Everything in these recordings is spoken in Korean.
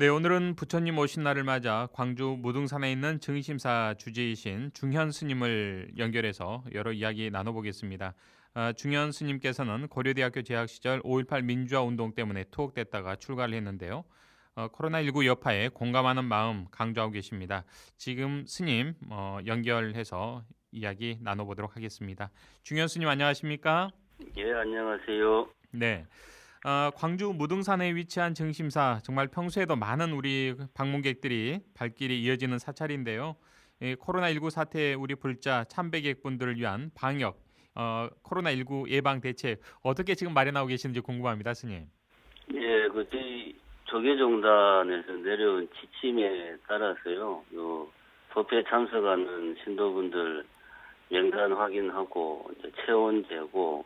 네, 오늘은 부처님 오신 날을 맞아 광주 무등산에 있는 증심사 주지이신 중현 스님을 연결해서 여러 이야기 나눠보겠습니다. 아, 중현 스님께서는 고려대학교 재학 시절 5.18 민주화 운동 때문에 투옥됐다가 출가를 했는데요. 어, 코로나19 여파에 공감하는 마음 강조하고 계십니다. 지금 스님 어, 연결해서 이야기 나눠보도록 하겠습니다. 중현 스님 안녕하십니까? 예, 안녕하세요. 네. 어, 광주 무등산에 위치한 증심사 정말 평소에도 많은 우리 방문객들이 발길이 이어지는 사찰인데요. 이 코로나19 사태에 우리 불자 참배객 분들을 위한 방역, 어, 코로나19 예방 대책 어떻게 지금 마련하고 계시는지 궁금합니다, 스님. 예, 그 저희 조계종단에서 내려온 지침에 따라서요. 요 법회 참석하는 신도분들 명단 확인하고 이제 체온 재고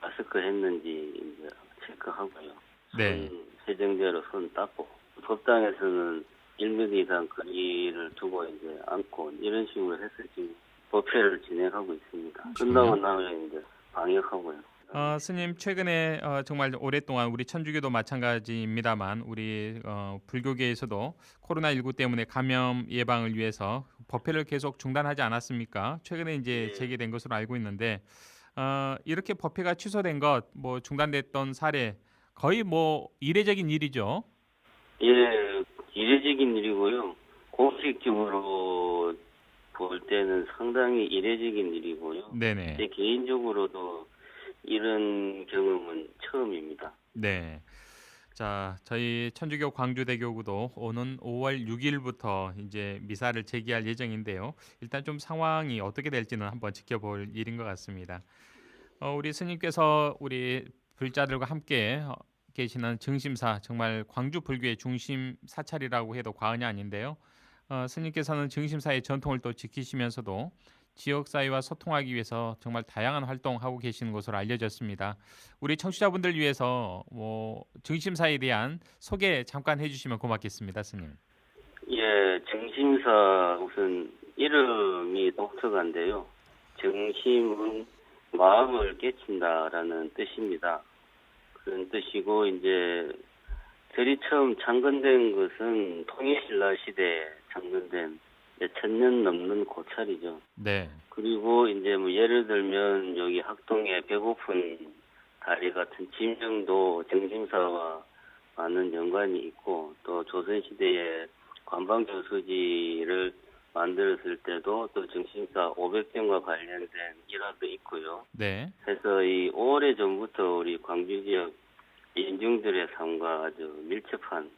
마스크 했는지 이제 체크하고요. 네. 손 세정제로 손 닦고 법당에서는 1m 이상 거리를 두고 이제 앉고 이런 식으로 해서 지금 법회를 진행하고 있습니다. 끝나고 나면 이제 방역하고요. 어, 스님 최근에 어, 정말 오랫동안 우리 천주교도 마찬가지입니다만 우리 어, 불교계에서도 코로나 19 때문에 감염 예방을 위해서 법회를 계속 중단하지 않았습니까? 최근에 이제 예. 재개된 것으로 알고 있는데 어, 이렇게 법회가 취소된 것, 뭐 중단됐던 사례 거의 뭐 이례적인 일이죠. 예, 이례적인 일이고요. 공식적으로 볼 때는 상당히 이례적인 일이고요. 네네. 제 개인적으로도 이런 경험은 처음입니다. 네. 자, 저희 천주교 광주대교구도 오는 5월 6일부터 이제 미사를 재개할 예정인데요. 일단 좀 상황이 어떻게 될지는 한번 지켜볼 일인 것 같습니다. 어, 우리 스님께서 우리 불자들과 함께 어, 계시는 증심사 정말 광주 불교의 중심 사찰이라고 해도 과언이 아닌데요. 어, 스님께서는 증심사의 전통을 또 지키시면서도 지역 사회와 소통하기 위해서 정말 다양한 활동하고 계시는 것으로 알려졌습니다. 우리 청취자분들 위해서 뭐 증심사에 대한 소개 잠깐 해주시면 고맙겠습니다, 스님. 예, 정심사 우선 이름이 독특한데요. 정심은 마음을 깨친다라는 뜻입니다. 그런 뜻이고 이제 절이 처음 창건된 것은 통일신라 시대에 창건된 천년 넘는 고찰이죠. 네, 그리고 이제 뭐 예를 들면 여기 학동에 배고픈 다리 같은 진명도 정심사와 많은 연관이 있고 또 조선시대에 관방교수지를 만들었을 때도 또 정심사 500점과 관련된 일화도 있고요. 네, 해서 이 오래 전부터 우리 광주 지역 인중들의 삶과 아주 밀접한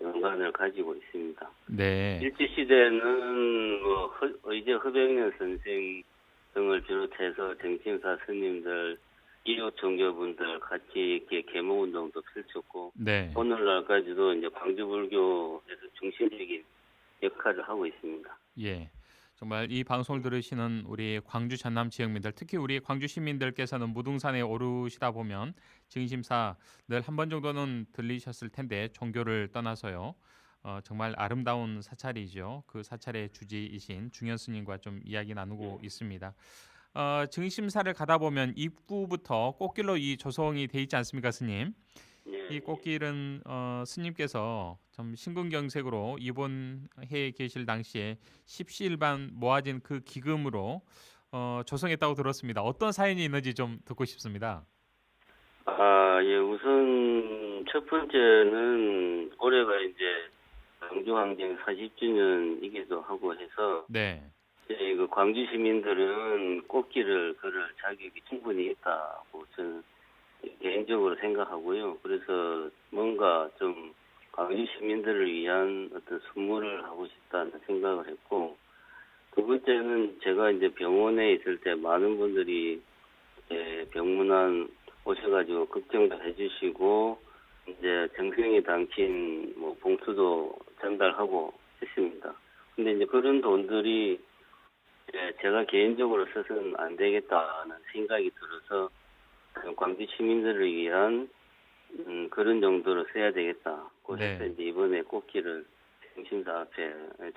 연관을 가지고 있습니다. 네, 일제 시대는 뭐 허- 의제 허병년 선생 등을 비롯해서 정신사 스님들, 이웃 종교분들 같이 이렇게 계몽 운동도 펼쳤고 네. 오늘날까지도 이제 광주 불교에서 중심적인 역할을 하고 있습니다. 예. 정말 이 방송을 들으시는 우리 광주 전남 지역민들, 특히 우리 광주 시민들께서는 무등산에 오르시다 보면 증심사 늘 한 번 정도는 들리셨을 텐데 종교를 떠나서요. 어, 정말 아름다운 사찰이죠. 그 사찰의 주지이신 중현 스님과 좀 이야기 나누고 있습니다. 어, 증심사를 가다 보면 입구부터 꽃길로 이 조성이 돼 있지 않습니까, 스님? 예, 이 꽃길은 어, 스님께서 좀 신근경색으로 이번 해에 계실 당시에 십시일반 모아진 그 기금으로 어, 조성했다고 들었습니다. 어떤 사연이 있는지 좀 듣고 싶습니다. 아, 예, 우선 첫 번째는 올해가 이제 광주 항쟁 40주년이기도 하고 해서 네, 저희 그 광주 시민들은 꽃길을 걸을 자격이 충분히 있다고 저는 개인적으로 생각하고요. 그래서 뭔가 좀 광주 시민들을 위한 어떤 선물을 하고 싶다는 생각을 했고 두 번째는 제가 이제 병원에 있을 때 많은 분들이 병문안 오셔가지고 걱정도 해주시고 이제 정성이 담긴 뭐 봉투도 전달하고 했습니다. 근데 이제 그런 돈들이 제가 개인적으로 써서는 안 되겠다는 생각이 들어서 그 광주 시민들을 위한 음, 그런 정도로 써야 되겠다. 그래서 네. 이번에 꽃길을 중심사 앞에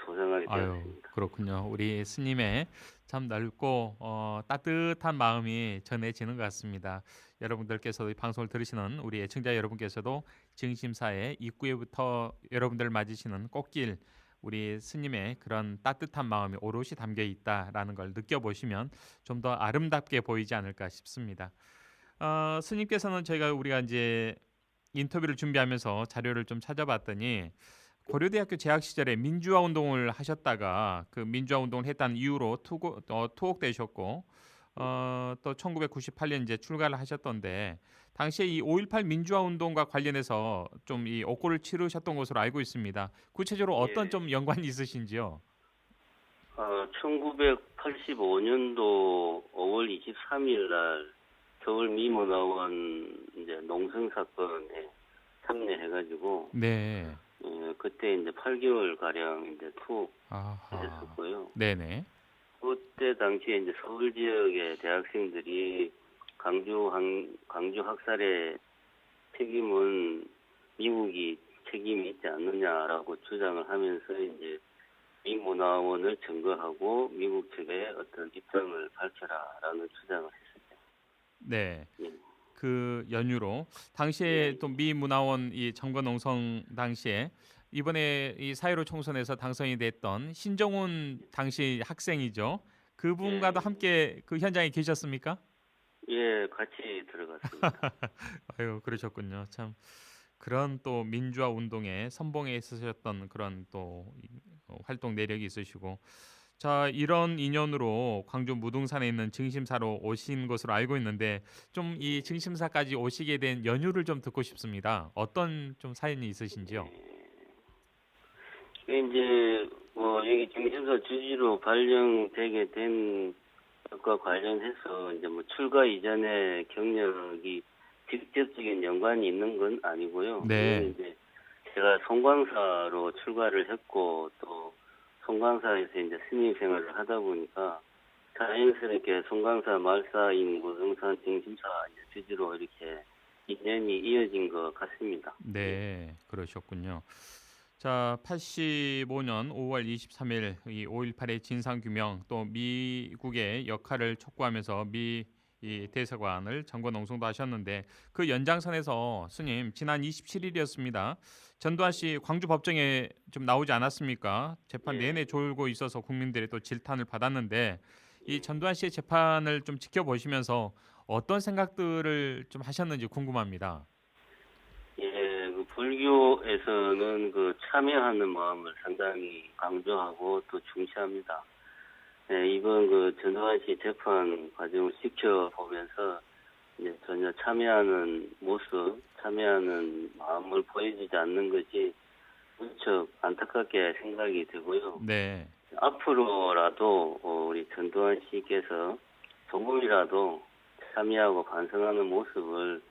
조성하게 되었습니다. 그렇군요. 우리 스님의 참 넓고 어, 따뜻한 마음이 전해지는 것 같습니다. 여러분들께서도 이 방송을 들으시는 우리 애청자 여러분께서도 증심사의 입구에부터 여러분들 맞으시는 꽃길 우리 스님의 그런 따뜻한 마음이 오롯이 담겨 있다라는 걸 느껴보시면 좀 더 아름답게 보이지 않을까 싶습니다. 어, 스님께서는 저희가 우리가 이제 인터뷰를 준비하면서 자료를 좀 찾아봤더니 고려대학교 재학 시절에 민주화 운동을 하셨다가 그 민주화 운동을 했다는 이유로 투고, 어, 투옥되셨고 어, 또 1998년 이제 출가를 하셨던데 당시에 이 5.18 민주화 운동과 관련해서 좀 이 옥고를 치르셨던 것으로 알고 있습니다. 구체적으로 어떤 예. 좀 연관이 있으신지요? 어, 1985년도 5월 23일 날 서울 미문화원 이제 농성 사건에 참여해가지고 네. 어, 그때 이제 8개월 가량 이제. 투옥했었고요. 네네. 그때 당시에 이제 서울 지역의 대학생들이 광주 한 광주 학살의 책임은 미국이 책임이 있지 않느냐라고 주장을 하면서 이제 미문화원을 증거하고 미국 측에 어떤 입장을 밝혀라라는 주장을. 네. 예. 그 연유로 당시에 네. 또미 문화원 이 정권 농성 당시에 이번에 이 사회로 총선에서 당선이 됐던 신정훈 당시 학생이죠. 그분과도 네. 함께 그 현장에 계셨습니까? 예, 같이 들어갔습니다. 아유 그러셨군요. 참 그런 또 민주화 운동에 선봉에 있으셨던 그런 또 이- 어, 활동 내력이 있으시고 자 이런 인연으로 광주 무등산에 있는 증심사로 오신 것으로 알고 있는데 좀 이 증심사까지 오시게 된 연유를 좀 듣고 싶습니다. 어떤 좀 사연이 있으신지요? 그 이제 뭐 여기 중심사 주지로 발령되게 된 것과 관련해서 이제 뭐 출가 이전에 경력이 직접적인 연관이 있는 건 아니고요. 네. 이제 제가 송광사로 출가를 했고 또 송광사에서 이제 스님 생활을 하다 보니까 자연스럽게 송광사 말사인 중심사 이제 주지로 이렇게 인연이 이어진 것 같습니다. 네, 그러셨군요. 자, 85년 5월 23일 이 5.18의 진상 규명 또 미국의 역할을 촉구하면서 미 이 대사관을 정권 농성도 하셨는데 그 연장선에서 스님 지난 27일이었습니다. 전두환 씨 광주 법정에 좀 나오지 않았습니까? 재판 예. 내내 졸고 있어서 국민들의 또 질탄을 받았는데 이 전두환 씨의 재판을 좀 지켜보시면서 어떤 생각들을 좀 하셨는지 궁금합니다. 예, 그 불교에서는 그 참여하는 마음을 상당히 강조하고 또 중시합니다. 예, 이번 그 전두환 씨 재판 과정을 지켜보면서 이제 전혀 참여하는 모습, 참여하는 마음을 보여주지 않는 것이 무척 안타깝게 생각이 되고요. 네. 앞으로라도 어, 우리 전두환 씨께서 조금이라도 참여하고 반성하는 모습을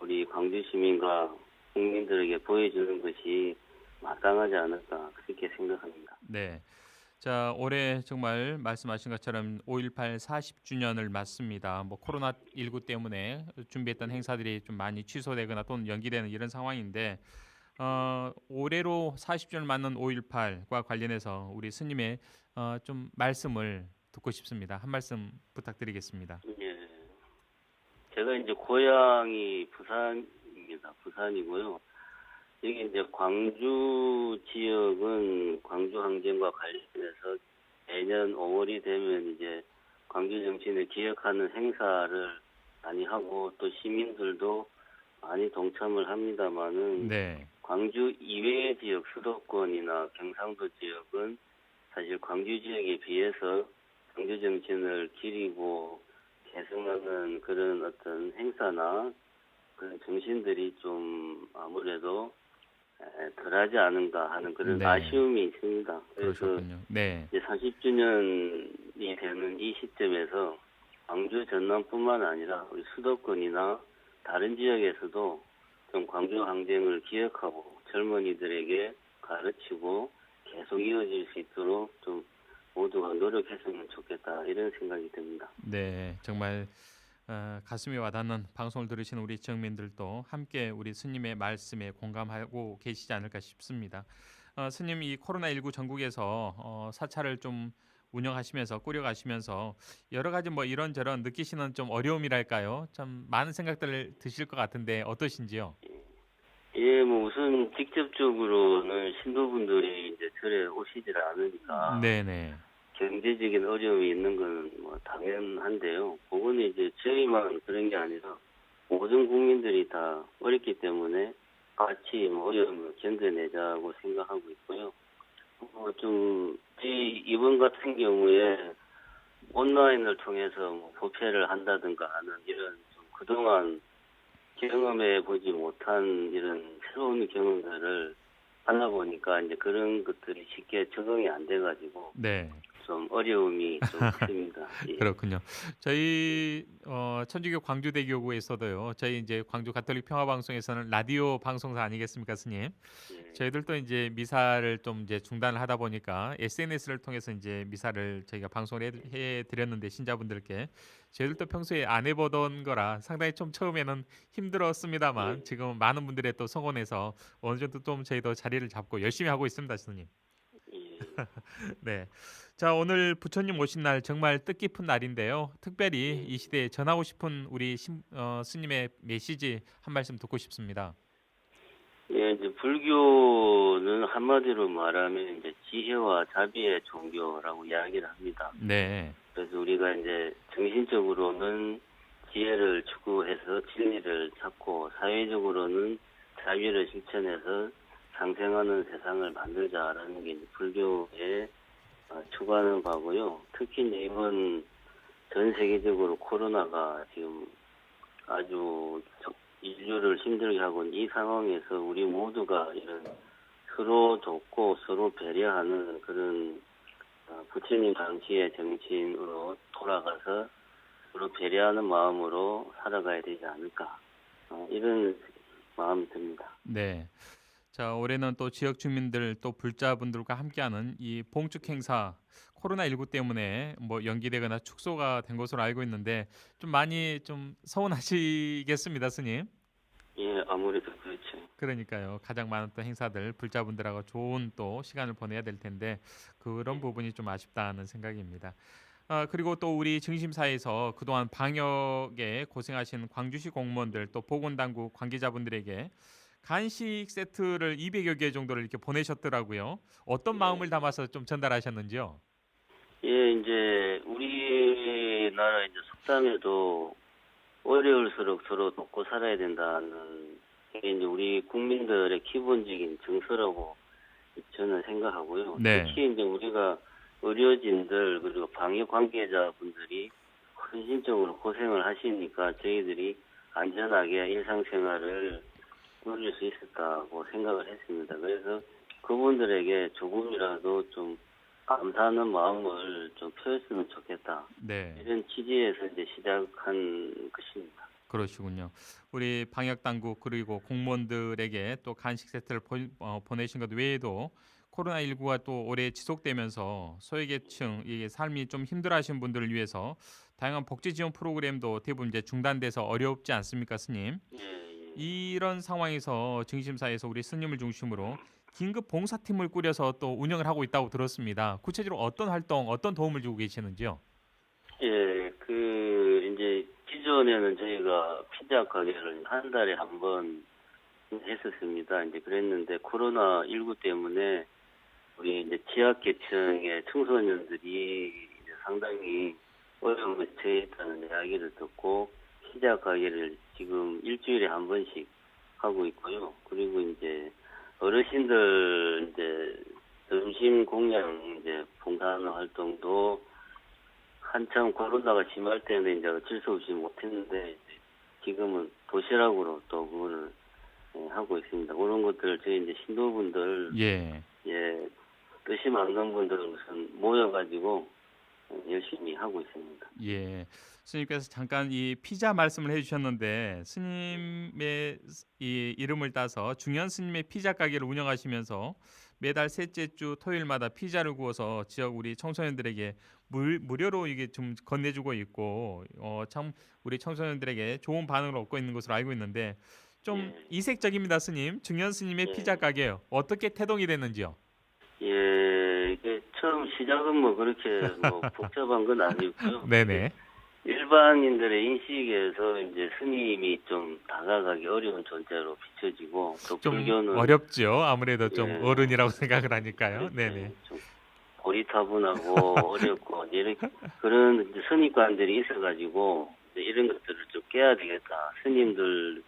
우리 광주 시민과 국민들에게 보여주는 것이 마땅하지 않을까 그렇게 생각합니다. 네. 자, 올해 정말 말씀하신 것처럼 5.18 40주년을 맞습니다. 뭐 코로나 19 때문에 준비했던 행사들이 좀 많이 취소되거나 또는 연기되는 이런 상황인데 어, 올해로 40주년을 맞는 5.18과 관련해서 우리 스님의 어, 좀 말씀을 듣고 싶습니다. 한 말씀 부탁드리겠습니다. 예. 제가 이제 고향이 부산입니다. 부산이고요. 여기 이제 광주 지역은 광주 항쟁과 관련해서 매년 5월이 되면 이제 광주 정신을 기억하는 행사를 많이 하고 또 시민들도 많이 동참을 합니다만은 네. 광주 이외의 지역 수도권이나 경상도 지역은 사실 광주 지역에 비해서 광주 정신을 기리고 개성하는 그런 어떤 행사나 그런 정신들이 좀 아무래도 에, 덜하지 않은가 하는 그런 네. 아쉬움이 있습니다. 그래서 그러셨군요. 네. 이제 40주년이 되는 이 시점에서 광주 전남뿐만 아니라 우리 수도권이나 다른 지역에서도 좀 광주 항쟁을 기억하고 젊은이들에게 가르치고 계속 이어질 수 있도록 좀 모두가 노력했으면 좋겠다 이런 생각이 듭니다. 네, 정말 어, 가슴이 와닿는 방송을 들으시는 우리 정민들도 함께 우리 스님의 말씀에 공감하고 계시지 않을까 싶습니다. 어, 스님 이 코로나19 전국에서 어, 사찰을 좀 운영하시면서 꾸려가시면서 여러 가지 뭐 이런저런 느끼시는 좀 어려움이랄까요? 참 많은 생각들을 드실 것 같은데 어떠신지요? 예, 뭐 우선 직접적으로는 신도분들이 이제 절에 오시질 않으니까 네네. 경제적인 어려움이 있는 건 뭐 당연한데요. 그거는 이제 저희만 그런 게 아니라 모든 국민들이 다 어렵기 때문에 같이 뭐 어려움을 견뎌내자고 생각하고 있고요. 어, 좀, 이, 이번 같은 경우에 온라인을 통해서 뭐 부패를 한다든가 하는 이런 좀 그동안 경험해 보지 못한 이런 새로운 경험들을 하다 보니까 이제 그런 것들이 쉽게 적응이 안 돼가지고 네. 좀 어려움이 좀 있습니다. 예. 그렇군요. 저희 어, 천주교 광주대교구에서도요. 저희 이제 광주 가톨릭 평화방송에서는 라디오 방송사 아니겠습니까, 스님? 예. 저희들도 이제 미사를 좀 이제 중단을 하다 보니까 SNS를 통해서 이제 미사를 저희가 방송을 해, 해 드렸는데 신자분들께 저희들도 평소에 안 해보던 거라 상당히 좀 처음에는 힘들었습니다만 네. 지금 많은 분들의 또 성원에서 어느 정도 좀 저희도 자리를 잡고 열심히 하고 있습니다, 스님. 예. 네. 자, 오늘 부처님 오신 날 정말 뜻깊은 날인데요. 특별히 이 시대에 전하고 싶은 우리 신, 어, 스님의 메시지 한 말씀 듣고 싶습니다. 예, 이제 불교는 한마디로 말하면 이제 지혜와 자비의 종교라고 이야기를 합니다. 네. 그래서 우리가 이제 정신적으로는 지혜를 추구해서 진리를 찾고 사회적으로는 자비를 실천해서 상생하는 세상을 만들자라는 게 불교의 어, 추구하는 바고요. 특히 이번 전 세계적으로 코로나가 지금 아주 저- 인류를 힘들게 하고 있는 이 상황에서 우리 모두가 이런 서로 돕고 서로 배려하는 그런 어, 부처님 당시의 정신으로 돌아가서 서로 배려하는 마음으로 살아가야 되지 않을까 어, 이런 마음이 듭니다. 네. 자, 올해는 또 지역 주민들 또 불자분들과 함께하는 이 봉축 행사 코로나19 때문에 뭐 연기되거나 축소가 된 것으로 알고 있는데 좀 많이 좀 서운하시겠습니다, 스님. 예, 아무래도 그렇죠. 그러니까요. 가장 또 행사들 불자분들하고 좋은 또 시간을 보내야 될 텐데 그런 부분이 좀 아쉽다는 생각입니다. 아, 그리고 또 우리 증심사에서 그동안 방역에 고생하신 광주시 공무원들 또 보건당국 관계자분들에게 간식 세트를 200여 개 정도를 이렇게 보내셨더라고요. 어떤 마음을 담아서 좀 전달하셨는지요? 예, 이제 우리나라 이제 속담에도 어려울수록 서로 돕고 살아야 된다는 게 이제 우리 국민들의 기본적인 정서라고 저는 생각하고요. 네. 특히 이제 우리가 의료진들 그리고 방역 관계자분들이 헌신적으로 고생을 하시니까 저희들이 안전하게 일상생활을 누릴 수 있었다고 생각을 했습니다. 그래서 그분들에게 조금이라도 좀 감사하는 마음을 좀 표했으면 좋겠다. 네. 이런 취지에서 이제 시작한 것입니다. 그러시군요. 우리 방역 당국 그리고 공무원들에게 또 간식 세트를 보, 어, 보내신 것 외에도 코로나 19가 또 오래 지속되면서 소외계층 이게 삶이 좀 힘들어하시는 분들을 위해서 다양한 복지 지원 프로그램도 대부분 이제 중단돼서 어렵지 않습니까, 스님? 예, 예. 이런 상황에서 증심사에서 우리 스님을 중심으로 긴급 봉사팀을 꾸려서 또 운영을 하고 있다고 들었습니다. 구체적으로 어떤 활동, 어떤 도움을 주고 계시는지요? 예, 그 이제 기존에는 저희가 피자 가게를 한 달에 한 번 했었습니다. 이제 그랬는데 코로나 19 때문에 우리 이제 지하계층의 청소년들이 이제 상당히 어려움에 처했다는 이야기를 듣고 피자 가게를 지금 일주일에 한 번씩 하고 있고요. 그리고 이제 어르신들 이제 점심 공양 이제 봉사하는 활동도 한참 코로나가 심할 때는 이제 어쩔 수 없이 못했는데 지금은 도시락으로 또 그거를 예, 하고 있습니다. 그런 것들 저희 이제 신도분들 예. 예 뜻이 맞는 분들은 우선 모여가지고 열심히 하고 있습니다. 예. 스님께서 잠깐 이 피자 말씀을 해주셨는데 스님의 이 이름을 따서 중현 스님의 피자 가게를 운영하시면서 매달 셋째 주 토요일마다 피자를 구워서 지역 우리 청소년들에게 물, 무료로 이게 좀 건네주고 있고 어, 참 우리 청소년들에게 좋은 반응을 얻고 있는 것으로 알고 있는데 좀 예. 이색적입니다, 스님. 중현 스님의 예. 피자 가게 어떻게 태동이 됐는지요? 예, 처음 시작은 뭐 그렇게 뭐 복잡한 건 아니고요. 네네. 일반인들의 인식에서 이제 스님이 좀 다가가기 어려운 존재로 비춰지고 또 좀 불교는 어렵죠. 아무래도 좀 예. 어른이라고 생각을 하니까요. 이렇게 네네. 좀 고리타분하고 어렵고 이렇게 그런 선입관들이 있어가지고 이런 것들을 좀 깨야 되겠다. 스님들도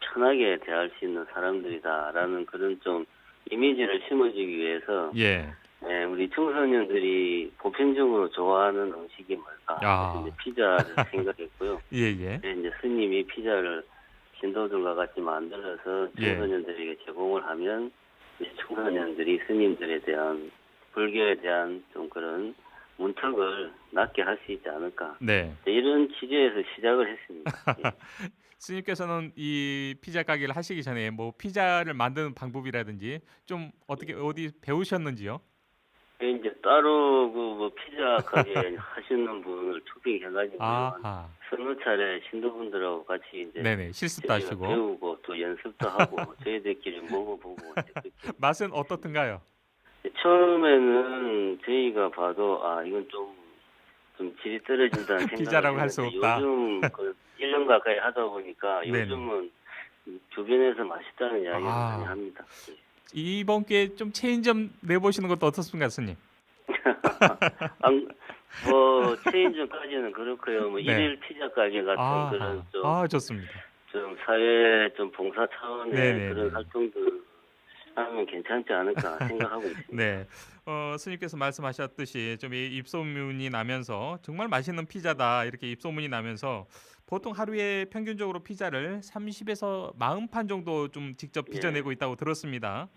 편하게 대할 수 있는 사람들이다라는 그런 좀 이미지를 심어주기 위해서 예. 네, 우리 청소년들이 보편적으로 좋아하는 음식이 뭘까? 아. 이제 피자를 생각했고요. 예, 예. 네, 이제 스님이 피자를 신도들과 같이 만들어서 예. 청소년들에게 제공을 하면 이제 청소년들이 스님들에 대한 불교에 대한 좀 그런 문턱을 낮게 할 수 있지 않을까. 네. 네, 이런 취지에서 시작을 했습니다. 예. 스님께서는 이 피자 가게를 하시기 전에 뭐 피자를 만드는 방법이라든지 좀 어떻게 어디 배우셨는지요? 예, 이제 따로 그뭐 피자 가게 하시는 분을 초빙해가지고 아하. 서너 차례 신도분들하고 같이 이제 네네. 실습도 하시고. 배우고 또 연습도 하고 저희들끼리 먹어보고 맛은 어떻든가요? 처음에는 저희가 봐도 아 이건 좀, 좀 질이 떨어진다는 생각이 피자라고 할수 했는데 없다. 요즘 그 1년 가까이 하다 보니까 네네. 요즘은 주변에서 맛있다는 이야기를 아. 많이 합니다. 이번 기회에 좀 체인점 내보시는 것도 어떻습니까, 스님? 안- 뭐 체인점까지는 그렇고요. 뭐 네. 일일 피자 가게 같은 아, 그런 좀, 아 좋습니다. 좀 사회 좀 봉사 차원의 네네네. 그런 활동들 하면 괜찮지 않을까 생각하고 있습니다. 네. 어, 스님께서 말씀하셨듯이 좀 이 입소문이 나면서 정말 맛있는 피자다 이렇게 입소문이 나면서 보통 하루에 평균적으로 피자를 30에서 40판 정도 좀 직접 예. 빚어내고 있다고 들었습니다.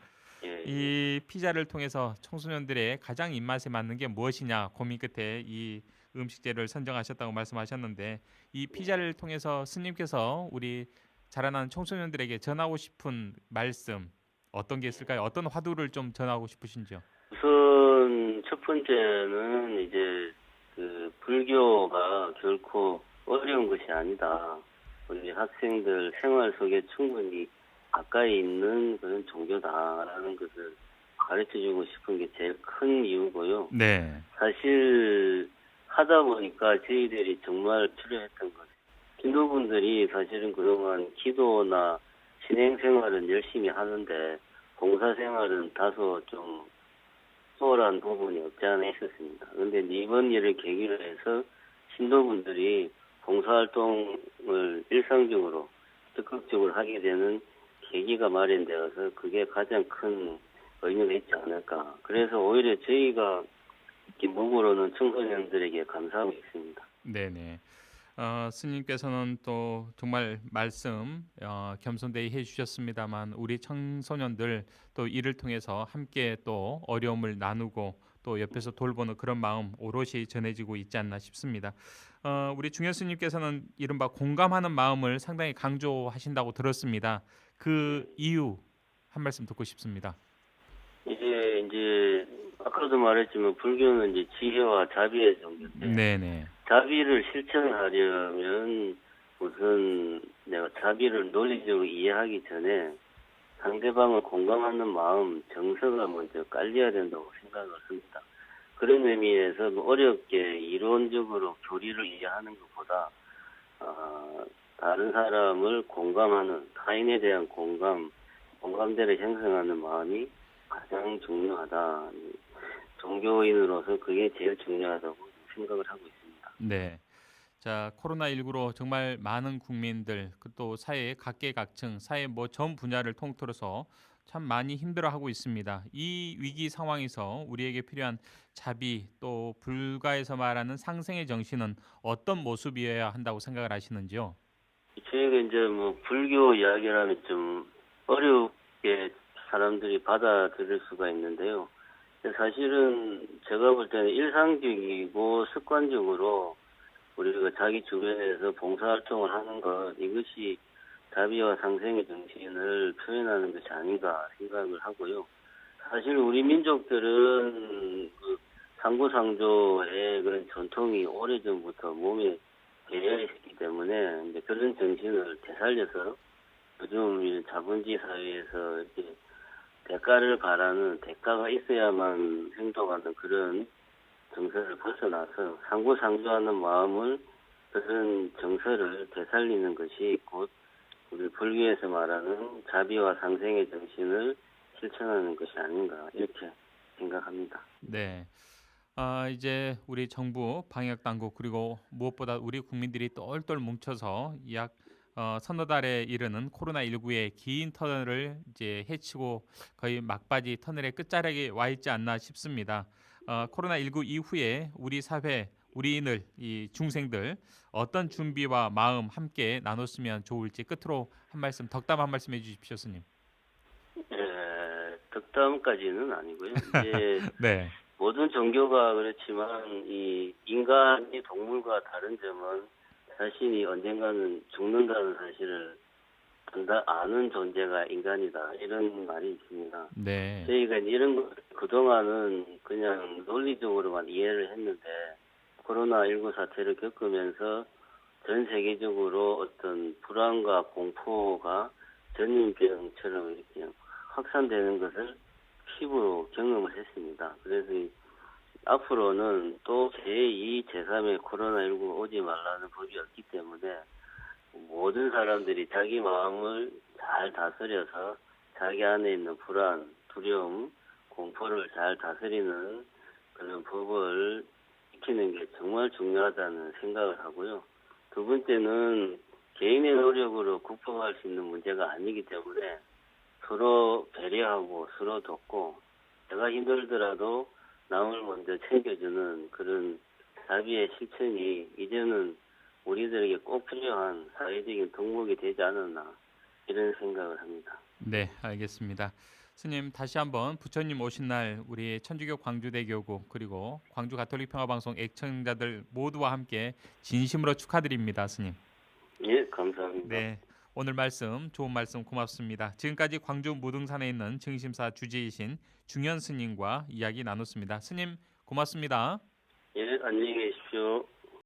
예, 이 피자를 통해서 청소년들의 가장 입맛에 맞는 게 무엇이냐 고민 끝에 이 음식재를 선정하셨다고 말씀하셨는데 이 피자를 통해서 스님께서 우리 자라나는 청소년들에게 전하고 싶은 말씀 어떤 게 있을까요? 어떤 화두를 좀 전하고 싶으신지요? 우선 첫 번째는 이제 그 불교가 결코 어려운 것이 아니다. 우리 학생들 생활 속에 충분히 가까이 있는 그런 종교다라는 것을 가르쳐 주고 싶은 게 제일 큰 이유고요. 네. 사실 하다 보니까 저희들이 정말 필요했던 것. 신도분들이 사실은 그동안 기도나 신행 생활은 열심히 하는데 봉사 생활은 다소 좀 소홀한 부분이 없지 않아 있었습니다. 그런데 이번 일을 계기로 해서 신도분들이 봉사활동을 일상적으로 적극적으로 하게 되는 계기가 마련되어서 그게 가장 큰 의미가 있지 않을까. 그래서 오히려 저희가 김목으로는 청소년들에게 감사하고 있습니다. 네네. 어, 스님께서는 또 정말 말씀 어, 겸손되이 해주셨습니다만 우리 청소년들 또 이를 통해서 함께 또 어려움을 나누고 또 옆에서 돌보는 그런 마음 오롯이 전해지고 있지 않나 싶습니다. 어, 우리 중현 스님께서는 이른바 공감하는 마음을 상당히 강조하신다고 들었습니다. 그 이유 한 말씀 듣고 싶습니다. 이게 이제 아까도 말했지만 불교는 이제 지혜와 자비의 종교인데 네네. 자비를 실천하려면 우선 내가 자비를 논리적으로 이해하기 전에 상대방을 공감하는 마음, 정서가 먼저 깔려야 된다고 생각을 합니다. 그런 의미에서 뭐 어렵게 이론적으로 교리를 이해하는 것보다 어, 다른 사람을 공감하는 타인에 대한 공감, 공감대를 형성하는 마음이 가장 중요하다. 종교인으로서 그게 제일 중요하다고 생각을 하고 있습니다. 네. 자, 코로나 19로 정말 많은 국민들, 그또 사회 각계각층, 사회 뭐 전 분야를 통틀어서 참 많이 힘들어하고 있습니다. 이 위기 상황에서 우리에게 필요한 자비 또 불가에서 말하는 상생의 정신은 어떤 모습이어야 한다고 생각을 하시는지요? 저희가 이제 뭐 불교 이야기라면 좀 어렵게 사람들이 받아들일 수가 있는데요. 사실은 제가 볼 때는 일상적이고 습관적으로 우리가 자기 주변에서 봉사활동을 하는 것 이것이 자비와 상생의 정신을 표현하는 것이 아닌가 생각을 하고요. 사실 우리 민족들은 그 상부상조의 그런 전통이 오래전부터 몸에 배어 있기 때문에 이제 그런 정신을 되살려서 요즘 이 자본주의 사회에서 이렇게 대가를 바라는 대가가 있어야만 행동하는 그런 정서를 벗어나서 상부상조하는 마음을 그런 정서를 되살리는 것이 곧 우리 불교에서 말하는 자비와 상생의 정신을 실천하는 것이 아닌가 이렇게 생각합니다. 네. 아, 이제 우리 정부 방역 당국 그리고 무엇보다 우리 국민들이 똘똘 뭉쳐서 약 어, 서너 달에 이르는 코로나 19의 긴 터널을 이제 헤치고 거의 막바지 터널의 끝자락에 와 있지 않나 싶습니다. 어, 코로나19 이후에 우리 사회 우리인을 이 중생들 어떤 준비와 마음 함께 나눴으면 좋을지 끝으로 한 말씀 덕담 한 말씀 해주십시오, 스님. 에, 덕담까지는 아니고요. 이제 네, 모든 종교가 그렇지만 이 인간이 동물과 다른 점은 자신이 언젠가는 죽는다는 사실을 안다, 아는 존재가 인간이다 이런 말이 있습니다. 네, 저희가 이런 거 그동안은 그냥 논리적으로만 이해를 했는데 코로나19 사태를 겪으면서 전 세계적으로 어떤 불안과 공포가 전염병처럼 이렇게 확산되는 것을 피부로 경험을 했습니다. 그래서 이 앞으로는 또 제2, 제3의 코로나19 오지 말라는 법이 없기 때문에 모든 사람들이 자기 마음을 잘 다스려서 자기 안에 있는 불안, 두려움, 공포를 잘 다스리는 그런 법을 지키는 게 정말 중요하다는 생각을 하고요. 두 번째는 개인의 노력으로 극복할 수 있는 문제가 아니기 때문에 서로 배려하고 서로 돕고 내가 힘들더라도 남을 먼저 챙겨주는 그런 자비의 실천이 이제는 우리들에게 꼭 필요한 사회적인 덕목이 되지 않았나 이런 생각을 합니다. 네, 알겠습니다. 스님 다시 한번 부처님 오신 날 우리 천주교 광주대교구 그리고 광주 가톨릭 평화방송 애청자들 모두와 함께 진심으로 축하드립니다, 스님. 예, 감사합니다. 네, 오늘 말씀 좋은 말씀 고맙습니다. 지금까지 광주 무등산에 있는 증심사 주지이신 중현 스님과 이야기 나눴습니다. 스님 고맙습니다. 예, 안녕히 계십시오.